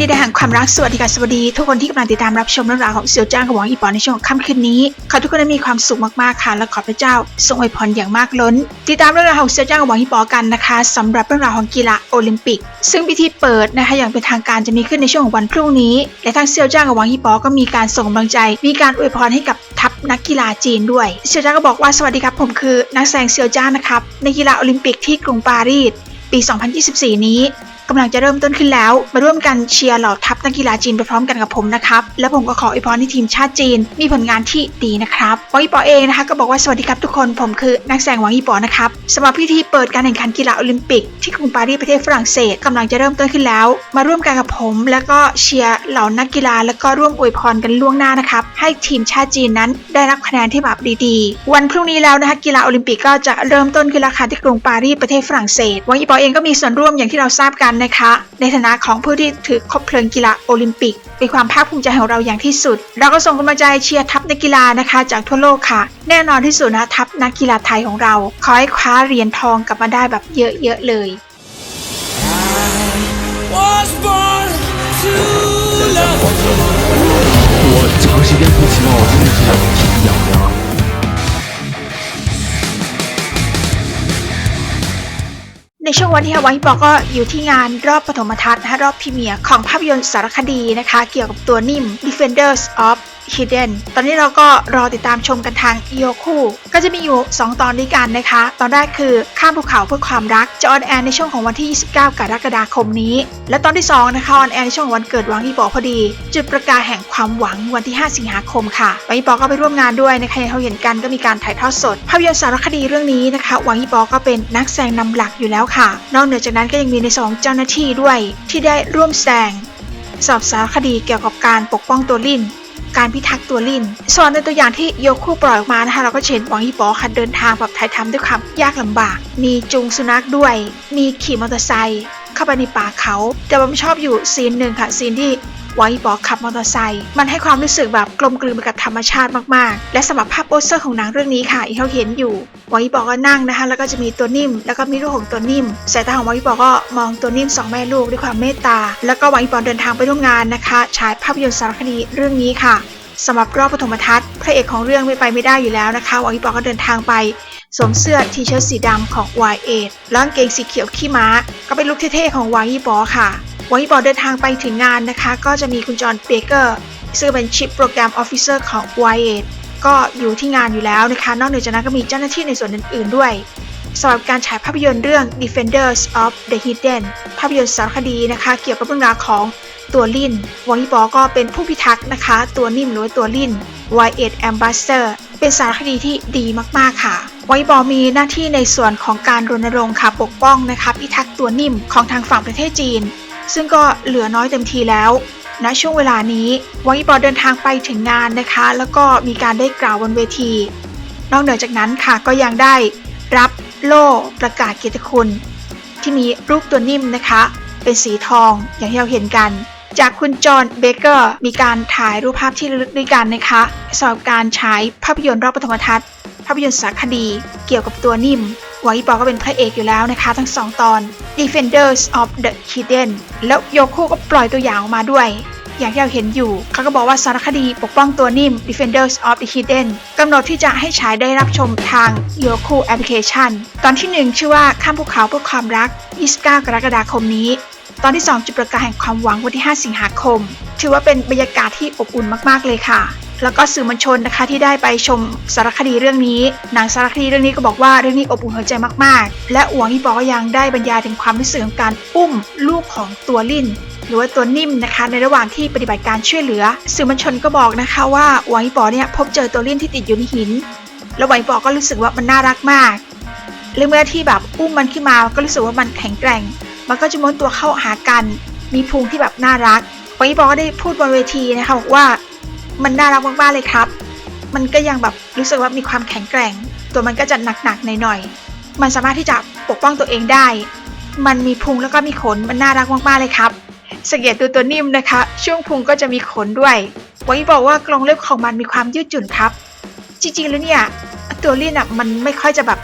ดีแห่งความรักสวัสดีค่ะสวัสดี ทุกคนที่กำลังติดตามรับชมเรื่องราวของเสี่ยวจ้างกับหวังอีปอนในช่วงค่ำคืนนี้ขอทุกคนมีความสุขมากๆค่ะและขอพระเจ้าทรงอวยพรอย่างมากล้น ติดตามเรื่องราวของเสี่ยวจ้างกับหวังอีปอกันนะคะสำหรับเรื่องราวของกีฬาโอลิมปิก ซึ่งพิธีเปิดนะคะอย่างเป็นทางการจะมีขึ้นในช่วงของวันพรุ่งนี้และทางเสี่ยวจ้างกับหวังอีปอก็มีการส่งกำลังใจ มีการอวยพรให้กับทัพนักกีฬาจีนด้วยเสี่ยวจ้างก็บอกว่าสวัสดีครับผมคือ นักแสดงเสี่ยวจ้างนะครับในกีฬาโอลิมปิกที่กรุงปารีสปี 2024 นี้ กำลังจะเริ่มต้นขึ้นแล้ว มาร่วมกันเชียร์เหล่าทัพนักกีฬาจีนไปพร้อมกันกับผมนะครับ และผมก็ขออวยพรให้ทีมชาติจีน มีผลงานที่ดีนะครับวังอีปอเองนะคะก็บอกว่าสวัสดีครับทุกคนผมคือนักแสดงหวังอีปอนะครับสำหรับพิธีเปิดการแข่งขันกีฬาโอลิมปิก ที่กรุงปารีสประเทศฝรั่งเศสกำลังจะเริ่มต้นขึ้นแล้ว มาร่วมกันกับผม แล้วก็เชียร์เหล่านักกีฬา แล้วก็ร่วมอวยพรกันล่วงหน้านะครับให้ทีมชาติจีนนั้นได้รับคะแนนที่แบบดีๆ วันพรุ่งนี้แล้วนะคะกีฬาโอลิมปิกก็จะเริ่มต้นขึ้นแล้วค่ะที่กรุงปารีสประเทศฝรั่งเศสวังอีปอเองก็มีส่วนร่วมอย่างที่เราทราบกันนะคะ ในฐานะของผู้ที่ถือคบเพลิงกีฬาโอลิมปิกเป็นความภาคภูมิใจของเราอย่างที่สุด เราก็ส่งกำลังใจเชียร์ทัพนักกีฬานะคะ จากทั่วโลกค่ะ แน่นอนที่สุดนะทัพนักกีฬาไทยของเรา ขอให้คว้าเหรียญทองกลับมาได้แบบเยอะๆเลย was born to love. 我长时间不期望我今天 ในช่วงวันที่ฮาวายบอกก็อยู่ที่งานรอบปฐมทัศน์นะคะรอบพรีเมียร์ของภาพยนตร์สารคดีนะคะ เกี่ยวกับตัวนิ่ม Defenders of Hidden ตอนนี้เราก็รอติดตามชมกันทางโยคูก็จะมีอยู่ 2 ตอนด้วยกันนะคะ ตอนแรกคือข้ามภูเขาเพื่อความรักจะออนแอร์ในช่วงของวันที่ 29 กรกฎาคมนี้ และตอนที่ 2 นะคะออนแอร์ในช่วงวันเกิดหวังอีบอพอดี จุดประกายแห่งความหวังวันที่ 5 สิงหาคมค่ะหวังอีบอก็ไปร่วมงานด้วยนะคะที่เราเห็นกันก็มีการถ่ายทอดสด ภาพยนตร์สารคดีเรื่องนี้นะคะหวังอีบอก็เป็นนักแสดงนำหลักอยู่แล้วค่ะ นอกเหนือจากนั้นก็ยังมีในสองเจ้าหน้าที่ด้วย ที่ได้ร่วมแสดงสอบสารคดีเกี่ยวกับการปกป้องตัวลิน การพิทักษ์ตัวลินส่วนในตัวอย่างที่โยคู่ปล่อยออกมานะคะเราก็เห็นหวังอีปอค่ะเดินทางแบบถ่ายทำด้วยความยากลำบาก มีจูงสุนัขด้วย มีขี่มอเตอร์ไซค์เข้าไปในป่าเขา แต่ผมชอบอยู่ซีนหนึ่งค่ะซีนที่ หวังอีปอขับมอเตอร์ไซค์มันให้ความรู้สึกแบบกลมกลืนไปกับธรรมชาติมากๆ และสำหรับภาพโปสเตอร์ของหนังเรื่องนี้ค่ะที่เราเห็นอยู่หวังอีปอก็นั่งนะคะ แล้วก็จะมีตัวนิ่ม แล้วก็มีรูปของตัวนิ่มสายตาของหวังอีปอก็มองตัวนิ่มสองแม่ลูกด้วยความเมตตา แล้วก็หวังอีปอเดินทางไปร่วมงานนะคะฉายภาพยนตร์สารคดีเรื่องนี้ค่ะสำหรับรอบปฐมทัศน์พระเอกของเรื่องไม่ไปไม่ได้อยู่แล้วนะคะวังอีปอก็เดินทางไปสวมเสื้อทีเชิ้ตสีดำของ Y8 แล้วกางเกงสีเขียวขี้ม้า ก็เป็นลุคเท่ๆของหวังอีปอค่ะ วังอีปอเดินทางไปถึงงานนะคะ ก็จะมีคุณจอห์นเบเกอร์ซึ่งเป็นชิปโปรแกรมออฟฟิเซอร์ของ Y8 ก็อยู่ที่งานอยู่แล้วนะคะ นอกเหนือจากนั้นก็มีเจ้าหน้าที่ในส่วนอื่น ๆ ด้วยสำหรับการฉายภาพยนตร์เรื่อง Defenders of the Hidden ภาพยนตร์สารคดีนะคะ เกี่ยวกับเรื่องราวของตัวลิ่นวองอีปอก็เป็นผู้พิทักษ์นะคะ ตัวนิ่มหรือตัวลิ่น Y8 Ambassador เป็นสารคดีที่ดีมากๆค่ะวองอีปอมีหน้าที่ในส่วนของการรณรงค์ค่ะปกป้องนะคะ พิทักษ์ตัวนิ่มของทางฝั่งประเทศจีน ซึ่งก็เหลือน้อยเต็มทีแล้วณช่วงเวลานี้วองอีปอเดินทางไปถึงงานนะคะ แล้วก็มีการได้กล่าวบนเวที นอกเหนือจากนั้นค่ะก็ยังได้รับโล่ประกาศเกียรติคุณ ที่มีรูปตัวนิ่มนะคะ เป็นสีทองอย่างที่เราเห็นกัน จากคุณจอห์นเบเกอร์มีการถ่ายรูปภาพที่ระลึกด้วยกันนะคะสำหรับการฉายภาพยนตร์รอบปฐมทัศน์ ภาพยนตร์สารคดีเกี่ยวกับตัวนิ่ม วังอีปอก็เป็นพระเอกอยู่แล้วนะคะทั้งสองตอน Defenders of the Hidden แล้วโยโคก็ปล่อยตัวอย่างออกมาด้วย อย่างที่เราเห็นอยู่ เขาก็บอกว่าสารคดีปกป้องตัวนิ่ม Defenders of the Hidden กำหนดที่จะให้ฉายได้รับชมทาง Yoku Application ตอนที่ 1 ชื่อว่าข้ามภูเขาเพื่อความรัก 29 กรกฎาคมนี้ ตอนที่ 2 จุดประกายแห่งความหวังวันที่ 5 สิงหาคม ถือว่าเป็นบรรยากาศที่อบอุ่นมากๆเลยค่ะ แล้วก็สื่อมวลชนนะคะที่ได้ไปชมสารคดีเรื่องนี้หนังสารคดีเรื่องนี้ก็บอกว่าเรื่องนี้อบอุ่นหัวใจมากๆ และอวงอีปอก็ยังได้บรรยายถึงความรู้สึกของการอุ้มลูกของตัวลิ่นหรือว่าตัวนิ่มนะคะในระหว่างที่ปฏิบัติการช่วยเหลือ สื่อมวลชนก็บอกนะคะว่าหวังอีปอเนี่ยพบเจอตัวลิ่นที่ติดอยู่ในหิน แล้วหวังอีปอก็รู้สึกว่ามันน่ารักมากและเมื่อที่แบบอุ้มมันขึ้นมาก็รู้สึกว่ามันแข็งแกร่ง มันก็จะม้วนตัวเข้าหากัน มีพุงที่แบบน่ารักหวังอีปอก็ได้พูดบนเวทีนะคะบอกว่า มันน่ารักมากๆเลยครับ มันก็ยังแบบรู้สึกว่ามีความแข็งแกร่ง ตัวมันก็จะหนักๆหน่อยๆ มันสามารถที่จะปกป้องตัวเองได้ มันมีพุงแล้วก็มีขน มันน่ารักมากๆเลยครับ สังเกตตัวตัวนิ่มนะคะ ช่วงพุงก็จะมีขนด้วย ไว้บอกว่ากรงเล็บของมันมีความยืดหยุ่นครับ จริงๆแล้วเนี่ยตัวลิ่นอะมันไม่ค่อยจะแบบ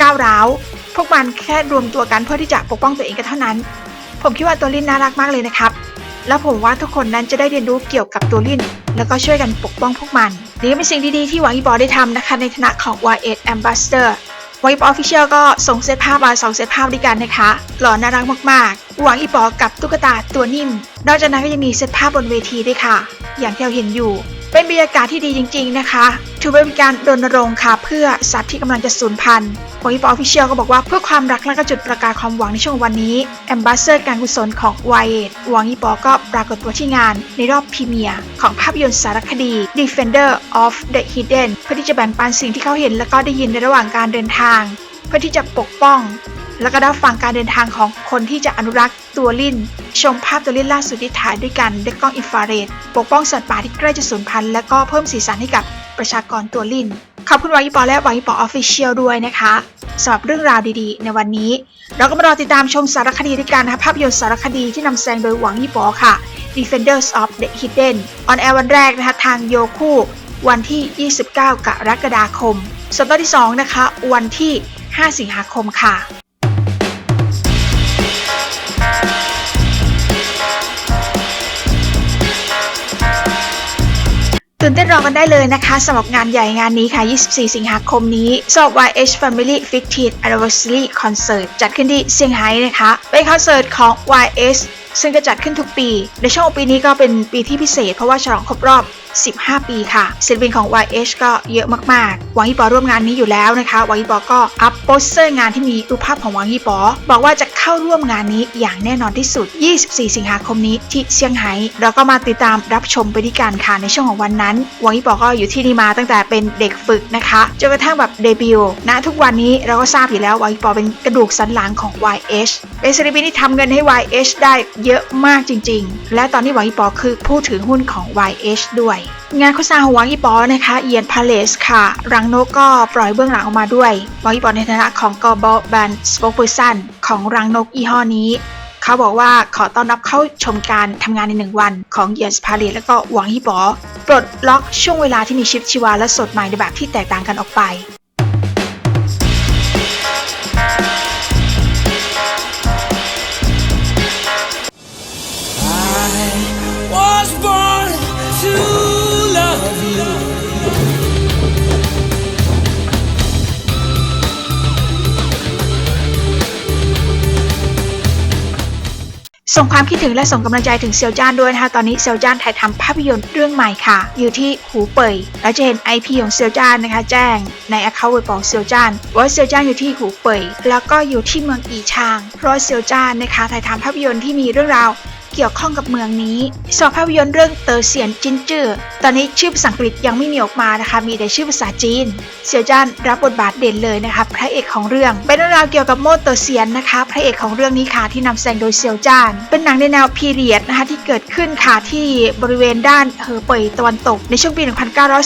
ก้าวร้าว พวกมันแค่รวมตัวกันเพื่อที่จะปกป้องตัวเองกันเท่านั้น ผมคิดว่าตัวลิ่นน่ารักมากเลยนะครับ แล้วผมว่าทุกคนนั้นจะได้เรียนรู้เกี่ยวกับตัวลิ่น แล้วก็ช่วยกันปกป้องพวกมันนี่เป็นสิ่งดีๆที่หวังอีบอได้ทำนะคะ ในฐานะของ Y8 Ambassador หวังอีปออฟฟิเชียลก็ส่งเซตภาพมาสองเซตภาพด้วยกันนะคะหล่อน่ารักมากๆหวังอีปอกับตุ๊กตาตัวนิ่ม นอกจากนั้นก็ยังมีเซตภาพบนเวทีด้วยค่ะ อย่างที่เราเห็นอยู่ เป็นบรรยากาศที่ดีจริง ๆ นะคะ ถือเป็นการรณรงค์ค่ะ เพื่อสัตว์ที่กำลังจะสูญพันธุ์หวังอีปอฟฟิเชียลก็บอกว่าเพื่อความรักและก็จุดประกายความหวังในช่วงวันนี้แอมบาสเซอร์การกุศลของ y อหวังอีปอก็ปรากฏตัวที่งานในรอบพรีเมียร์ของภาพยนตร์สารคดี Defender of the Hidden เพื่อที่จะแบ่งปันสิ่งที่เขาเห็นและก็ได้ยินในระหว่างการเดินทาง เพื่อที่จะปกป้อง แล้วก็ได้ฟังการเดินทางของคนที่จะอนุรักษ์ตัวลินชมภาพตัวลินล่าสุดที่ถ่ายด้วยกันด้วยกล้องอินฟราเรดปกป้องสัตว์ป่าที่ใกล้จะสูญพันธุ์และก็เพิ่มสีสันให้กับประชากรตัวลินขอบคุณวายิปอและวายิปอออฟฟิเชียลด้วยนะคะสำหรับเรื่องราวดีๆ ในวันนี้ เราก็มารอติดตามชมสารคดีด้วยกันนะคะภาพยนตร์สารคดีที่นำแสดงโดยหวังยี่ปอค่ะ Defenders of the Hidden ออนแอร์วันแรกนะคะทางโยคูวันที่ 29 กรกฎาคม ส่วนตอนที่ 2 นะคะ วันที่ 5 สิงหาคมค่ะ ตื่นเต้นรอกันได้เลยนะคะสำหรับงานใหญ่งานนี้ค่ะ 24 สิงหาคมนี้สอบ YH Family 15 Anniversary Concert จัดขึ้นที่เซี่ยงไฮ้นะคะ เป็นคอนเสิร์ตของ YH ซึ่งจะจัดขึ้นทุกปี ในช่วงปีนี้ก็เป็นปีที่พิเศษเพราะว่าฉลองครบรอบ 15 ปีค่ะศิลปินของ YH ก็เยอะมากๆหวังฮีปอร่วมงานนี้อยู่แล้วนะคะหวังฮีปอก็อัพโปสเตอร์งานที่มีรูปภาพของหวังฮีปอ บอกว่าจะเข้าร่วมงานนี้อย่างแน่นอนที่สุด 24 สิงหาคมนี้ที่เซี่ยงไฮ้เราก็มาติดตามรับชมไปด้วยกันค่ะในช่วงของวันนั้นหวังฮีปอก็อยู่ที่นี่มาตั้งแต่เป็นเด็กฝึกนะคะจนกระทั่งแบบเดบิวต์ณทุกวันนี้เราก็ทราบอยู่แล้วหวังฮีปอเป็นกระดูกสันหลังของ YH เป็นศิลปินที่ทำเงินให้ YH ได้เยอะมากจริง ๆ และตอนนี้หวังฮีปอคือผู้ถือหุ้นของ YH ด้วยงานโฆษณาของวังอีปอนะคะเอียนพาเลสค่ะ รังนกก็ปล่อยเบื้องหลังออกมาด้วยวังอีปอในฐานะของ Global Brand Spokesperson ของรังนกยี่ห้อนี้ เขาบอกว่าขอต้อนรับเข้าชมการทำงานในหนึ่งวันของเยียนพาเลสและก็หวังฮีปอปลดล็อกช่วงเวลาที่มีชีวิตชีวาและสดใหม่ในแบบที่แตกต่างกันออกไป ส่งความคิดถึงและส่งกำลังใจถึงเซียวจ้านด้วยนะคะ ตอนนี้เซียวจ้านถ่ายทำภาพยนตร์เรื่องใหม่ค่ะ อยู่ที่หูเป่ยแล้วจะเห็น IP ของเซียวจ้านนะคะ แจ้งใน account เว็บของเซียวจ้านว่าเซียวจ้านอยู่ที่หูเป่ยแล้วก็อยู่ที่เมืองอีชางเพราะเซียวจ้านนะคะถ่ายทำภาพยนตร์ที่มีเรื่องราว กี่ยวข้องกับเมืองนี้สำหรับภาพยนตร์เรื่องเตอร์เซียนจินจื้อตอนนี้ชื่อภาษาอังกฤษยังไม่มีออกมานะคะ มีแต่ชื่อภาษาจีนเซียวจ้านรับบทบาทเด่นเลยนะคะพระเอกของเรื่องเป็นเรื่องราวเกี่ยวกับโมเตอร์เซียนนะคะ พระเอกของเรื่องนี้ค่ะที่นำแสดงโดยเซียวจ้าน เป็นหนังในแนวพีเรียดนะคะที่เกิดขึ้นค่ะที่บริเวณด้านเหอเป่ยตะวันตก ในช่วงปี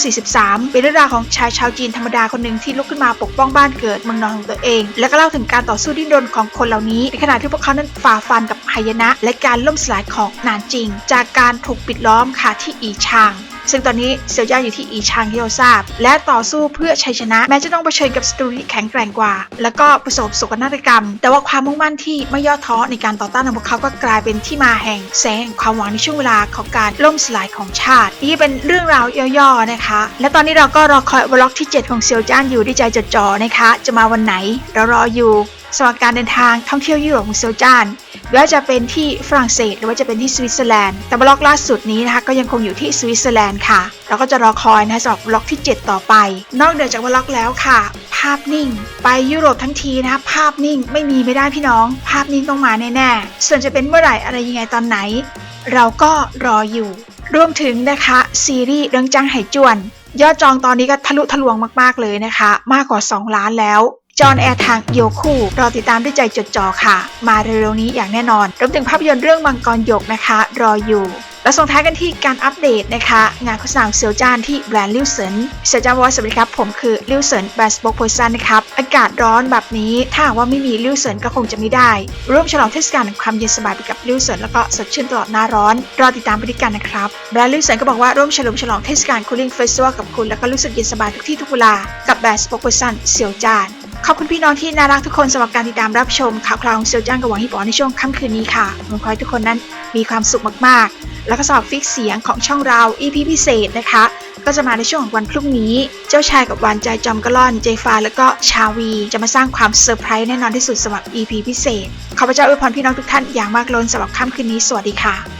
1943 เป็นเรื่องราวของชายชาวจีนธรรมดาคนหนึ่งที่ลุกขึ้นมาปกป้องบ้านเกิดเมืองนอนของตัวเอง และก็เล่าถึงการต่อสู้ดิ้นรนของคนเหล่านี้ในขณะที่พวกเขานั้นฝ่าฟันกับหายนะ และการล่มสลายของนานจริง จากการถูกปิดล้อมค่ะที่อีชางซึ่งตอนนี้เซียวจ้าอยู่ที่อีชางที่เราทราบ และต่อสู้เพื่อชัยชนะ แม้จะต้องเผชิญกับศัตรูที่แข็งแกร่งกว่า แล้วก็ประสบโศกนาฏกรรม แต่ว่าความมุ่งมั่นที่ไม่ย่อท้อในการต่อต้านของพวกเขาก็กลายเป็นที่มาแห่งแสงความหวังในช่วงเวลาของการล่มสลายของชาติ นี่เป็นเรื่องราวย่อๆนะคะ และตอนนี้เราก็รอคอยวล็อกที่ 7 ของเซียวจ้านอยู่ด้วยใจจดจ่อนะคะ จะมาวันไหนเรารออยู่ สำหรับการเดินทางท่องเที่ยวยุโรปของเซียวจ้านไม่ว่าจะเป็นที่ฝรั่งเศสหรือว่าจะเป็นที่สวิตเซอร์แลนด์ แต่บล็อกล่าสุดนี้นะคะก็ยังคงอยู่ที่สวิตเซอร์แลนด์ค่ะ เราก็จะรอคอยนะคะสำหรับบล็อกที่ 7 ต่อไป นอกเหนือจากบล็อกแล้วค่ะ ภาพนิ่ง ไปยุโรปทั้งทีนะคะภาพนิ่งไม่มีไม่ได้พี่น้อง ภาพนิ่งต้องมาแน่ๆ ส่วนจะเป็นเมื่อไหร่อะไรยังไงตอนไหน เราก็รออยู่ รวมถึงนะคะซีรีส์เรื่องจังไหจวน ยอดจองตอนนี้ก็ทะลุทะลวงมากๆเลยนะคะ มากกว่า 2 ล้านแล้ว จอห์นแอร์ทางโยคู่รอติดตามด้วยใจจดจ่อค่ะ มาเร็วๆนี้อย่างแน่นอนรวมถึงภาพยนตร์เรื่องมังกรหยกนะคะ รออยู่ แล้วส่งท้ายกันที่การอัปเดตนะคะ งานโฆษณาของเซียวจานที่แบรนด์ลิวเซินเซียวจานบอกว่าสวัสดีครับ ผมคือลิวเซินแบรนด์สปอคเพซันนะครับ อากาศร้อนแบบนี้ ถ้าว่าไม่มีลิวเซินก็คงจะไม่ได้ ร่วมฉลองเทศกาลความเย็นสบายไปกับลิวเซินแล้วก็สดชื่นตลอดหน้าร้อน รอติดตามไปด้วยกันนะครับแบรนด์ลิวเซินก็บอกว่าร่วมเฉลิมฉลองเทศกาลคูลิ่งเฟสติวัลกับคุณแล้วก็รู้สึกเย็นสบายทุกที่ทุกเวลากับแบรนด์สปอคเพซันเซียวจาน ขอบคุณพี่น้องที่น่ารักทุกคนสำหรับการติดตามรับชมข่าวคราวของเซียวจ้างกับหวังฮิปอในช่วงค่ำคืนนี้ค่ะผมขอให้ทุกคนนั้นมีความสุขมากๆ แล้วก็สอบฟิกเสียงของช่องเรา EP พิเศษนะคะ ก็จะมาในช่วงของวันพรุ่งนี้ เจ้าชายกับวานใจจอมกระล่อนเจฟาแล้วก็ชาวี จะมาสร้างความเซอร์ไพรส์แน่นอนที่สุดสำหรับ EP พิเศษขอพระเจ้าอวยพรพี่น้องทุกท่านอย่างมากล้นสำหรับค่ำคืนนี้สวัสดีค่ะ